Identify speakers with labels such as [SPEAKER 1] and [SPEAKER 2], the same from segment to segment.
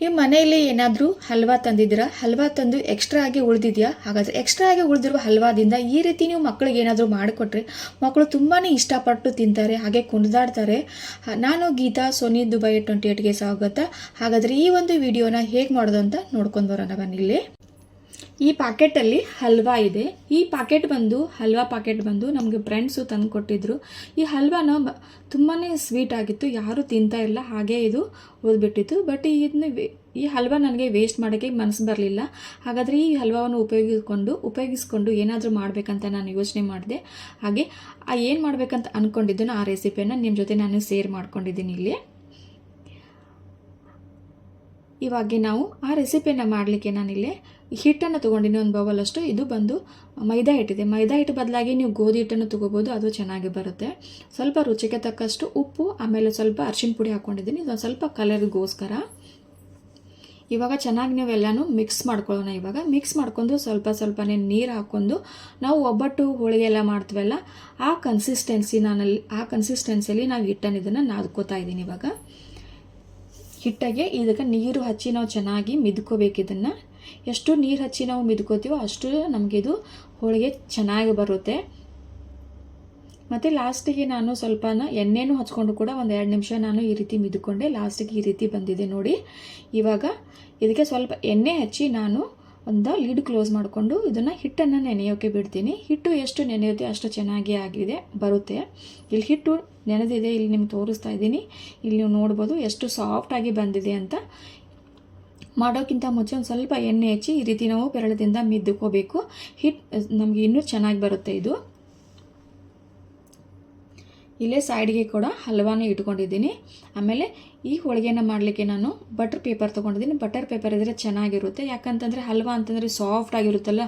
[SPEAKER 1] ನಿಮ್ಮ ಮನೆಯಲ್ಲಿ ಏನಾದರೂ ಹಲ್ವಾ ತಂದಿದ್ದೀರಾ? ಹಲ್ವಾ ತಂದು ಎಕ್ಸ್ಟ್ರಾ ಆಗಿ ಉಳಿದಿದೆಯಾ? ಹಾಗಾದರೆ ಎಕ್ಸ್ಟ್ರಾ ಆಗಿ ಉಳಿದಿರುವ ಹಲ್ವಾದಿಂದ ಈ ರೀತಿ ನೀವು ಮಕ್ಕಳಿಗೆ ಏನಾದರೂ ಮಾಡಿಕೊಟ್ರೆ ಮಕ್ಕಳು ತುಂಬಾ ಇಷ್ಟಪಟ್ಟು ತಿಂತಾರೆ, ಹಾಗೆ ಕುಣಿದಾಡ್ತಾರೆ ನಾನು ಗೀತಾ, ಸೋನಿ, ದುಬೈ ಟ್ವೆಂಟಿ ಏಟ್ಗೆ ಸ್ವಾಗತ. ಹಾಗಾದರೆ ಈ ಒಂದು ವಿಡಿಯೋನ ಹೇಗೆ ಮಾಡೋದು ಅಂತ ನೋಡ್ಕೊಂಡು ಬರೋಣ ಬನ್ನಿಲ್ಲಿ ಈ ಪ್ಯಾಕೆಟಲ್ಲಿ ಹಲ್ವಾ ಇದೆ. ಈ ಪ್ಯಾಕೆಟ್ ಬಂದು, ಹಲ್ವಾ ಪ್ಯಾಕೆಟ್ ಬಂದು ನಮಗೆ ಫ್ರೆಂಡ್ಸು ತಂದು ಕೊಟ್ಟಿದ್ರು. ಈ ಹಲ್ವಾನ ತುಂಬಾ ಸ್ವೀಟ್ ಆಗಿತ್ತು. ಯಾರೂ ತಿಂತಾ ಇಲ್ಲ. ಹಾಗೆ ಇದು ಓದ್ಬಿಟ್ಟಿತ್ತು ಬಟ್ ಇದನ್ನ ಈ ಹಲ್ವಾ ನನಗೆ ವೇಸ್ಟ್ ಮಾಡೋಕ್ಕೆ ಮನಸ್ಸು ಬರಲಿಲ್ಲ. ಹಾಗಾದರೆ ಈ ಹಲ್ವಾವನ್ನು ಉಪಯೋಗಿಸ್ಕೊಂಡು ಉಪಯೋಗಿಸ್ಕೊಂಡು ಏನಾದರೂ ಮಾಡಬೇಕಂತ ನಾನು ಯೋಚನೆ ಮಾಡಿದೆ. ಹಾಗೆ ಏನು ಮಾಡಬೇಕಂತ ಅಂದ್ಕೊಂಡಿದ್ದನೋ ಆ ರೆಸಿಪಿಯನ್ನು ನಿಮ್ಮ ಜೊತೆ ನಾನು ಸೇರ್ ಮಾಡ್ಕೊಂಡಿದ್ದೀನಿ ಇಲ್ಲಿ. ಇವಾಗ ನಾವು ಆ ರೆಸಿಪಿಯನ್ನು ಮಾಡಲಿಕ್ಕೆ ನಾನಿಲ್ಲಿ ಹಿಟ್ಟನ್ನು ತೊಗೊಂಡಿನಿ ಒಂದು ಬೌಲಷ್ಟು. ಇದು ಬಂದು ಮೈದಾ ಹಿಟ್ಟಿದೆ. ಮೈದಾ ಹಿಟ್ಟು ಬದಲಾಗಿ ನೀವು ಗೋಧಿ ಹಿಟ್ಟನ್ನು ತೊಗೋಬೋದು. ಅದು ಚೆನ್ನಾಗಿ ಬರುತ್ತೆ. ಸ್ವಲ್ಪ ರುಚಿಗೆ ತಕ್ಕಷ್ಟು ಉಪ್ಪು, ಆಮೇಲೆ ಸ್ವಲ್ಪ ಅರಿಶಿನ ಪುಡಿ ಹಾಕ್ಕೊಂಡಿದ್ದೀನಿ ಇದೊಂದು ಸ್ವಲ್ಪ ಕಲರ್ಗೋಸ್ಕರ. ಇವಾಗ ಚೆನ್ನಾಗಿ ನೀವೆಲ್ಲನೂ ಮಿಕ್ಸ್ ಮಾಡ್ಕೊಳ್ಳೋಣ ಇವಾಗ. ಮಿಕ್ಸ್ ಮಾಡ್ಕೊಂಡು ಸ್ವಲ್ಪ ಸ್ವಲ್ಪನೇ ನೀರು ಹಾಕ್ಕೊಂಡು ನಾವು ಒಬ್ಬಟ್ಟು, ಹೋಳಿಗೆ ಎಲ್ಲ ಮಾಡ್ತೀವಲ್ಲ, ಆ ಕನ್ಸಿಸ್ಟೆನ್ಸಿ ನಾನಲ್ಲಿ, ಆ ಕನ್ಸಿಸ್ಟೆನ್ಸಿಯಲ್ಲಿ ನಾವು ಹಿಟ್ಟನ್ನು ಇದನ್ನು ನಾದ್ಕೋತಾ ಇದ್ದೀನಿ ಇವಾಗ. ಹಿಟ್ಟಿಗೆ ಇದಕ್ಕೆ ನೀರು ಹಚ್ಚಿ ನಾವು ಚೆನ್ನಾಗಿ ಮಿದ್ಕೋಬೇಕು ಇದನ್ನು. ಎಷ್ಟು ನೀರು ಹಚ್ಚಿ ನಾವು ಮಿದ್ಕೋತೀವೋ ಅಷ್ಟು ನಮಗೆ ಇದು ಹೋಳಿಗೆ ಚೆನ್ನಾಗಿ ಬರುತ್ತೆ. ಮತ್ತು ಲಾಸ್ಟಿಗೆ ನಾನು ಸ್ವಲ್ಪ ಎಣ್ಣೆನೂ ಹಚ್ಕೊಂಡು ಕೂಡ ಒಂದು ಎರಡು ನಿಮಿಷ ನಾನು ಈ ರೀತಿ ಮಿದ್ಕೊಂಡೆ. ಲಾಸ್ಟಿಗೆ ಈ ರೀತಿ ಬಂದಿದೆ ನೋಡಿ. ಇವಾಗ ಇದಕ್ಕೆ ಸ್ವಲ್ಪ ಎಣ್ಣೆ ಹಚ್ಚಿ ನಾನು ಒಂದು ಲೀಡ್ ಕ್ಲೋಸ್ ಮಾಡಿಕೊಂಡು ಇದನ್ನು ಹಿಟ್ಟನ್ನು ನೆನೆಯೋಕ್ಕೆ ಬಿಡ್ತೀನಿ. ಹಿಟ್ಟು ಎಷ್ಟು ನೆನೆಯುತ್ತೆ ಅಷ್ಟು ಚೆನ್ನಾಗಿ ಆಗಿದೆ, ಬರುತ್ತೆ. ಇಲ್ಲಿ ಹಿಟ್ಟು ನೆನೆದಿದೆ, ಇಲ್ಲಿ ನಿಮ್ಗೆ ತೋರಿಸ್ತಾ ಇದ್ದೀನಿ. ಇಲ್ಲಿ ನೀವು ನೋಡ್ಬೋದು ಎಷ್ಟು ಸಾಫ್ಟಾಗಿ ಬಂದಿದೆ ಅಂತ. ಮಾಡೋಕ್ಕಿಂತ ಮುಂಚೆ ಒಂದು ಸ್ವಲ್ಪ ಎಣ್ಣೆ ಹಚ್ಚಿ ಈ ರೀತಿ ನಾವು ಬೆರಳದಿಂದ ಮಿದ್ದುಕೋಬೇಕು. ಹಿಟ್, ನಮಗೆ ಇನ್ನೂ ಚೆನ್ನಾಗಿ ಬರುತ್ತೆ ಇದು. ಇಲ್ಲೇ ಸೈಡ್ಗೆ ಕೂಡ ಹಲ್ವಾನೇ ಇಟ್ಕೊಂಡಿದ್ದೀನಿ. ಆಮೇಲೆ ಈ ಹೋಳಿಗೆನ ಮಾಡಲಿಕ್ಕೆ ನಾನು ಬಟರ್ ಪೇಪರ್ ತೊಗೊಂಡಿದ್ದೀನಿ. ಬಟರ್ ಪೇಪರ್ ಇದ್ದರೆ ಚೆನ್ನಾಗಿರುತ್ತೆ. ಯಾಕಂತಂದರೆ ಹಲ್ವಾ ಅಂತಂದರೆ ಸಾಫ್ಟ್ ಆಗಿರುತ್ತಲ್ಲ,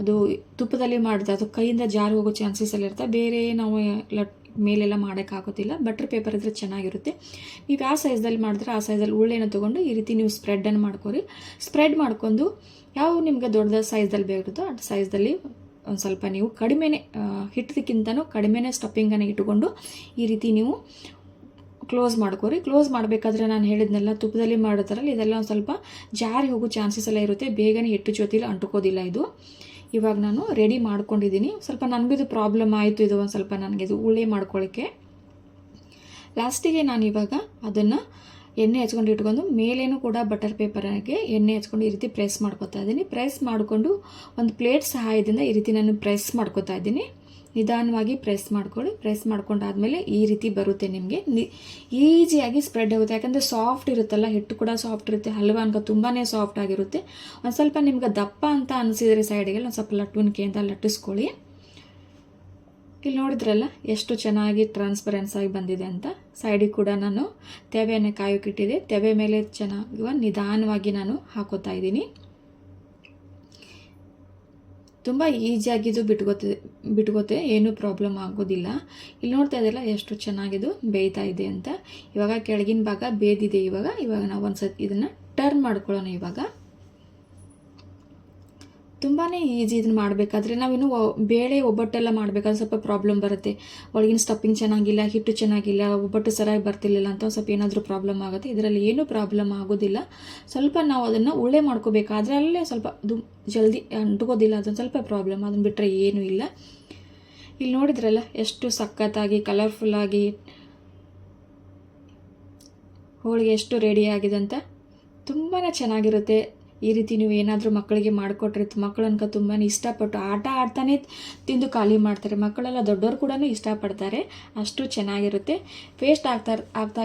[SPEAKER 1] ಅದು ತುಪ್ಪದಲ್ಲಿ ಮಾಡಿದ್ರೆ ಅದು ಕೈಯಿಂದ ಜಾರಿ ಹೋಗೋ ಚಾನ್ಸಸ್ ಎಲ್ಲ ಇರುತ್ತೆ. ಬೇರೆ ನಾವು ಲಟ್ ಮೇಲೆಲ್ಲ ಮಾಡೋಕ್ಕಾಗೋದಿಲ್ಲ ಬಟರ್ ಪೇಪರ್ ಇದ್ದರೆ ಚೆನ್ನಾಗಿರುತ್ತೆ. ನೀವು ಯಾವ ಸೈಜ್ದಲ್ಲಿ ಮಾಡಿದ್ರೆ ಆ ಸೈಜಲ್ಲಿ ಉಳ್ಳೆನ ತೊಗೊಂಡು ಈ ರೀತಿ ನೀವು ಸ್ಪ್ರೆಡನ್ನು ಮಾಡ್ಕೋರಿ. ಸ್ಪ್ರೆಡ್ ಮಾಡ್ಕೊಂಡು ಯಾವ ನಿಮಗೆ ದೊಡ್ಡದ ಸೈಜ್ದಲ್ಲಿ ಬೇಕಿರುತ್ತೋ ಆ ಸೈಜ್ದಲ್ಲಿ ಒಂದು ಸ್ವಲ್ಪ ನೀವು ಕಡಿಮೆನೇ ಹಿಟ್ಟದಕ್ಕಿಂತನೂ ಕಡಿಮೆನೇ ಸ್ಟಫಿಂಗನ್ನು ಇಟ್ಟುಕೊಂಡು ಈ ರೀತಿ ನೀವು ಕ್ಲೋಸ್ ಮಾಡ್ಕೋರಿ. ಕ್ಲೋಸ್ ಮಾಡಬೇಕಾದ್ರೆ ನಾನು ಹೇಳಿದ್ನೆಲ್ಲ, ತುಪ್ಪದಲ್ಲಿ ಮಾಡೋದ್ರಲ್ಲಿ ಇದೆಲ್ಲ ಒಂದು ಸ್ವಲ್ಪ ಜಾರಿ ಹೋಗೋ ಚಾನ್ಸಸ್ ಎಲ್ಲ ಇರುತ್ತೆ. ಬೇಗನೆ ಹಿಟ್ಟು ಜೊತೆಲಿ ಅಂಟುಕೋದಿಲ್ಲ ಇದು. ಇವಾಗ ನಾನು ರೆಡಿ ಮಾಡ್ಕೊಂಡಿದ್ದೀನಿ. ಸ್ವಲ್ಪ ನನಗೂ ಇದು ಪ್ರಾಬ್ಲಮ್ ಆಯಿತು ಇದು ಒಂದು ಸ್ವಲ್ಪ ನನಗೆ ಇದು ಉಳ್ಳೆ ಮಾಡ್ಕೊಳ್ಳೋಕ್ಕೆ ಲಾಸ್ಟಿಗೆ ನಾನು ಇವಾಗ ಅದನ್ನು ಎಣ್ಣೆ ಹಚ್ಕೊಂಡು ಇಟ್ಕೊಂಡು ಮೇಲೇನು ಕೂಡ ಬಟರ್ ಪೇಪರ್ಗೆ ಎಣ್ಣೆ ಹಚ್ಕೊಂಡು ಈ ರೀತಿ ಪ್ರೆಸ್ ಮಾಡ್ಕೊತಾ ಇದ್ದೀನಿ. ಪ್ರೆಸ್ ಮಾಡಿಕೊಂಡು ಒಂದು ಪ್ಲೇಟ್ ಸಹಾಯದಿಂದ ಈ ರೀತಿ ನಾನು ಪ್ರೆಸ್ ಮಾಡ್ಕೊತಾ ಇದ್ದೀನಿ. ನಿಧಾನವಾಗಿ ಪ್ರೆಸ್ ಮಾಡ್ಕೊಳ್ಳಿ. ಪ್ರೆಸ್ ಮಾಡ್ಕೊಂಡಾದಮೇಲೆ ಈ ರೀತಿ ಬರುತ್ತೆ ನಿಮಗೆ. ನಿ, ಈಸಿಯಾಗಿ ಸ್ಪ್ರೆಡ್ ಆಗುತ್ತೆ. ಯಾಕಂದರೆ ಸಾಫ್ಟ್ ಇರುತ್ತಲ್ಲ, ಹಿಟ್ಟು ಕೂಡ ಸಾಫ್ಟ್ ಇರುತ್ತೆ, ಹಲ್ವಾ ಅನ್ಕೋ ತುಂಬಾ ಸಾಫ್ಟ್ ಆಗಿರುತ್ತೆ. ಒಂದು ಸ್ವಲ್ಪ ನಿಮ್ಗೆ ದಪ್ಪ ಅಂತ ಅನಿಸಿದರೆ ಸೈಡಿಗೆ ಒಂದು ಸ್ವಲ್ಪ ಲಟ್ಟುನಿಕೆ ಅಂತ ಲಟ್ಟಿಸ್ಕೊಳ್ಳಿ. ಇಲ್ಲಿ ನೋಡಿದ್ರಲ್ಲ ಎಷ್ಟು ಚೆನ್ನಾಗಿ ಟ್ರಾನ್ಸ್ಪರೆನ್ಸ್ ಆಗಿ ಬಂದಿದೆ ಅಂತ. ಸೈಡಿಗೆ ಕೂಡ ನಾನು ತೆವೆಯನ್ನು ಕಾಯೋಕ್ಕಿಟ್ಟಿದೆ. ತೆವೆ ಮೇಲೆ ಚೆನ್ನಾಗಿ ನಿಧಾನವಾಗಿ ನಾನು ಹಾಕೋತಾ ಇದ್ದೀನಿ. ತುಂಬ ಈಸಿಯಾಗಿದ್ದು ಬಿಟ್ಕೋತ, ಬಿಟ್ಕೋತೆ, ಏನೂ ಪ್ರಾಬ್ಲಮ್ ಆಗೋದಿಲ್ಲ. ಇಲ್ಲಿ ನೋಡ್ತಾ ಇದೆಲ್ಲ ಎಷ್ಟು ಚೆನ್ನಾಗಿದು ಬೇಯ್ತಾ ಇದೆ ಅಂತ. ಇವಾಗ ಕೆಳಗಿನ ಭಾಗ ಬೇದಿದೆ ಇವಾಗ. ಇವಾಗ ನಾವು ಒಂದು ಇದನ್ನು ಟರ್ನ್ ಮಾಡ್ಕೊಳ್ಳೋಣ ಇವಾಗ. ತುಂಬಾ ಈಸಿ ಇದನ್ನ ಮಾಡಬೇಕಾದ್ರೆ ನಾವೇನು ಬೇಳೆ ಒಬ್ಬಟ್ಟೆಲ್ಲ ಮಾಡಬೇಕಾದ್ರೆ ಸ್ವಲ್ಪ ಪ್ರಾಬ್ಲಮ್ ಬರುತ್ತೆ. ಒಳಗಿನ ಸ್ಟಫಿಂಗ್ ಚೆನ್ನಾಗಿಲ್ಲ, ಹಿಟ್ಟು ಚೆನ್ನಾಗಿಲ್ಲ, ಒಬ್ಬಟ್ಟು ಸರಿಯಾಗಿ ಬರ್ತಿರ್ಲಿಲ್ಲ ಅಂತ ಸ್ವಲ್ಪ ಏನಾದರೂ ಪ್ರಾಬ್ಲಮ್ ಆಗುತ್ತೆ. ಇದರಲ್ಲಿ ಏನೂ ಪ್ರಾಬ್ಲಮ್ ಆಗೋದಿಲ್ಲ. ಸ್ವಲ್ಪ ನಾವು ಅದನ್ನು ಉಳ್ಳೆ ಮಾಡ್ಕೋಬೇಕಾದ್ರೆ ಅಲ್ಲೇ ಸ್ವಲ್ಪ ಅದು ಜಲ್ದಿ ಅಂಟ್ಕೋದಿಲ್ಲ, ಅದೊಂದು ಸ್ವಲ್ಪ ಪ್ರಾಬ್ಲಮ್ ಅದನ್ನು ಬಿಟ್ಟರೆ ಏನೂ ಇಲ್ಲ. ಇಲ್ಲಿ ನೋಡಿದ್ರಲ್ಲ, ಎಷ್ಟು ಸಖತ್ತಾಗಿ ಕಲರ್ಫುಲ್ಲಾಗಿ ಹೋಳಿಗೆ ಎಷ್ಟು ರೆಡಿ ಆಗಿದೆ ಅಂತ. ತುಂಬಾ ಚೆನ್ನಾಗಿರುತ್ತೆ. ಈ ರೀತಿ ನೀವು ಏನಾದರೂ ಮಕ್ಕಳಿಗೆ ಮಾಡಿಕೊಟ್ರೆ ಮಕ್ಕಳು ಅನ್ಕ ತುಂಬಾ ಇಷ್ಟಪಟ್ಟು ಆಟ ಆಡ್ತಾನೆ ತಿಂದು ಖಾಲಿ ಮಾಡ್ತಾರೆ. ಮಕ್ಕಳೆಲ್ಲ ದೊಡ್ಡವರು ಕೂಡ ಇಷ್ಟಪಡ್ತಾರೆ. ಅಷ್ಟು ಚೆನ್ನಾಗಿರುತ್ತೆ. ವೇಸ್ಟ್ ಆಗ್ತಾ ಆಗ್ತಾ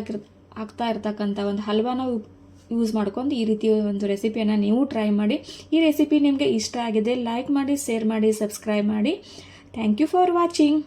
[SPEAKER 1] ಆಗ್ತಾ ಇರ್ತಕ್ಕಂಥ ಒಂದು ಹಲ್ವಾನ ಯೂಸ್ ಮಾಡ್ಕೊಂಡು ಈ ರೀತಿ ಒಂದು ರೆಸಿಪಿಯನ್ನು ನೀವು ಟ್ರೈ ಮಾಡಿ. ಈ ರೆಸಿಪಿ ನಿಮಗೆ ಇಷ್ಟ ಆಗಿದೆ ಲೈಕ್ ಮಾಡಿ ಶೇರ್ ಮಾಡಿ ಸಬ್ಸ್ಕ್ರೈಬ್ ಮಾಡಿ. Thank you for watching